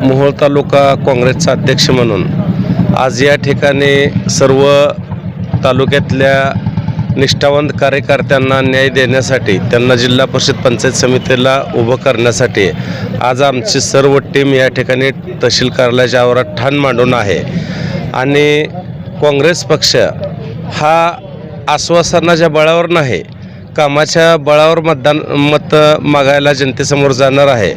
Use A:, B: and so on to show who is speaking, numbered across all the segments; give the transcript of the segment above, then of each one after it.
A: मोहोळ तालुका काँग्रेसचा अध्यक्ष म्हणून आज या ठिकाणी सर्व तालुक्यातल्या निष्ठावंत कार्यकर्त्यांना न्याय देण्यासाठी त्यांना जिल्हा परिषद पंचायत समितीला उभं करण्यासाठी आज आमची सर्व टीम या ठिकाणी तहसील कार्यालयाच्या आवारात ठाण मांडून आहे. आणि काँग्रेस पक्ष हा आश्वासनाच्या बळावर नाही कामाच्या बळावर मतदान मत मागायला जनतेसमोर जाणार आहे.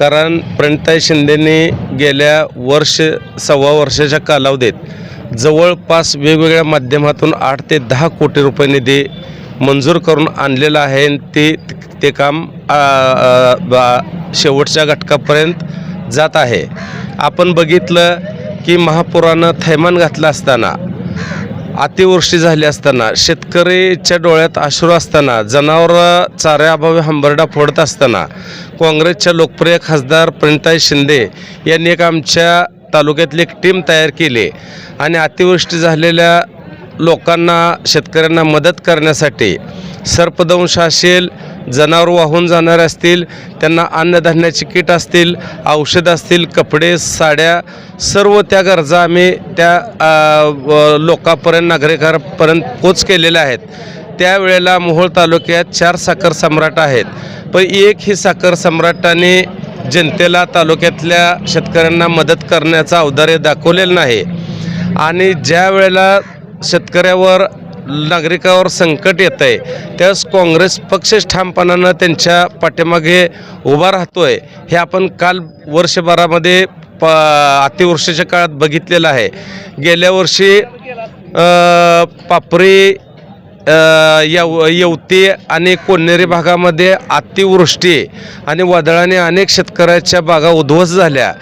A: कारण प्रणताई शिंदेंनी गेल्या वर्ष सव्वा वर्षाच्या कालावधीत जवळपास वेगवेगळ्या माध्यमातून आठ ते दहा कोटी रुपये निधी मंजूर करून आणलेला आहे ते ते काम बा- शेवटच्या घटकापर्यंत जात आहे. आपण बघितलं की महापुरानं थैमान घातलं असताना अतिवृष्टी झाली असताना शेतकरीच्या डोळ्यात अश्रू असताना जनावर चाऱ्याअभावी हंबरडा फोडत असताना काँग्रेसच्या लोकप्रिय खासदार प्रणिताई शिंदे यांनी एक आमच्या तालुक्यातली एक टीम तयार केली आणि अतिवृष्टी झालेल्या लोकांना शेतकऱ्यांना मदत करण्यासाठी सर्पदंश असेल जनावर वाहून जाणारे असतील त्यांना अन्नधान्याची किट असतील औषध असतील कपडे साड्या सर्व त्या गरजा आम्ही त्या लोकापर्यंत लोकांपर्यंत नागरिकांपर्यंत पोच केलेल्या आहेत. त्यावेळेला मोहोळ तालुक्यात चार साखर सम्राट आहेत. पण एक ही साखर सम्राटाने जनतेला तालुक्यातल्या शेतकऱ्यांना मदत करण्याचं औदार्य दाखवलेलं नाही. आणि ज्या वेळेला शेतकऱ्यावर नागरिकावर संकट येतं आहे त्यावेळेस काँग्रेस पक्ष ठामपणानं त्यांच्या पाठीमागे उभा राहतो आहे हे आपण काल वर्षभरामध्ये प अतिवृष्टीच्या काळात बघितलेलं आहे. गेल्या वर्षी पापरी यव येवती आणि कोन्हेरी भागामध्ये अतिवृष्टी आणि वादळाने अनेक शेतकऱ्याच्या बागा उद्ध्वस्त झाल्या.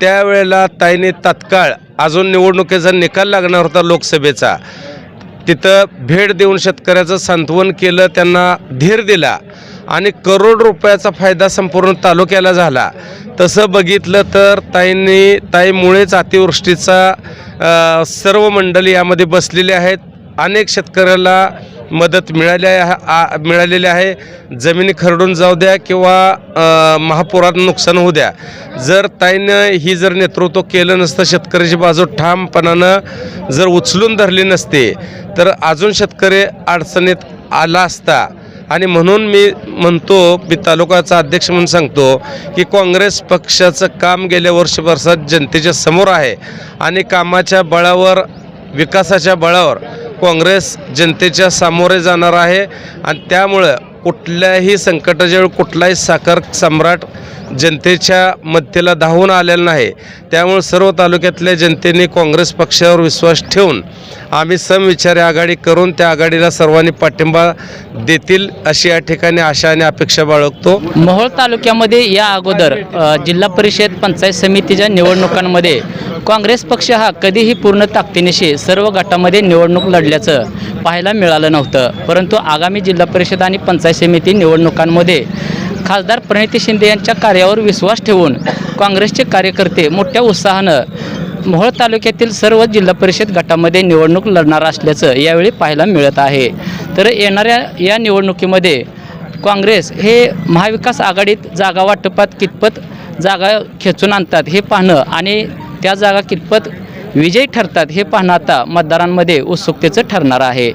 A: त्यावेळेला ताईने तात्काळ अजून निवडणुकीचा निकाल लागणार होता लोकसभेचा. तिथं भेट देऊन शेतकऱ्याचं सांत्वन केलं त्यांना धीर दिला आणि करोड रुपयाचा फायदा संपूर्ण तालुक्याला झाला. तसं बघितलं तर ताईंनी ताईमुळेच अतिवृष्टीचा सर्व मंडळी यामध्ये बसलेले आहेत. अनेक शेतकऱ्याला मदत मिळाली आहे आ- मिळालेली आहे. जमिनी खरडून जाऊ द्या किंवा महापुरात नुकसान होऊ द्या. जर ताईनं ही जर नेतृत्व केलं नसतं शेतकऱ्याची बाजू ठामपणानं जर उचलून धरली नसते तर अजून शेतकरी अडचणीत आला असता. आणि म्हणून मी म्हणतो मी तालुकाचा अध्यक्ष म्हणून सांगतो की काँग्रेस पक्षाचं काम गेल्या वर्षभरात जनतेच्या समोर आहे. आणि कामाच्या बळावर विकासाच्या बळावर काँग्रेस जनतेच्या सामोरे जाणार आहे आणि त्यामुळं कुठल्याही संकटाच्या वेळी कुठलाही साखर सम्राट जनतेच्या मध्येला धावून आलेला नाही. त्यामुळे सर्व तालुक्यातल्या जनतेने काँग्रेस पक्षावर विश्वास ठेवून आम्ही समविचारी आघाडी करून त्या आघाडीला सर्वांनी पाठिंबा देतील अशी या ठिकाणी आशा आणि अपेक्षा बाळगतो.
B: मोहोळ तालुक्यामध्ये या अगोदर जिल्हा परिषद पंचायत समितीच्या निवडणुकांमध्ये काँग्रेस पक्ष हा कधीही पूर्ण ताकदीनिशी सर्व गटामध्ये निवडणूक लढल्याचं पाहायला मिळालं नव्हतं. परंतु आगामी जिल्हा परिषद आणि पंचायत समिती निवडणुकांमध्ये खासदार प्रणिती शिंदे यांच्या कार्यावर विश्वास ठेवून काँग्रेसचे कार्यकर्ते मोठ्या उत्साहानं मोहोळ तालुक्यातील सर्व जिल्हा परिषद गटामध्ये निवडणूक लढणार असल्याचं यावेळी पाहायला मिळत आहे. तर येणाऱ्या या निवडणुकीमध्ये काँग्रेस हे महाविकास आघाडीत जागा वाटपात कितपत जागा खेचून आणतात हे पाहणं आणि त्या जागा कितपत विजयी ठरतात हे पाहणं आता मतदारांमध्ये उत्सुकतेचं ठरणार आहे.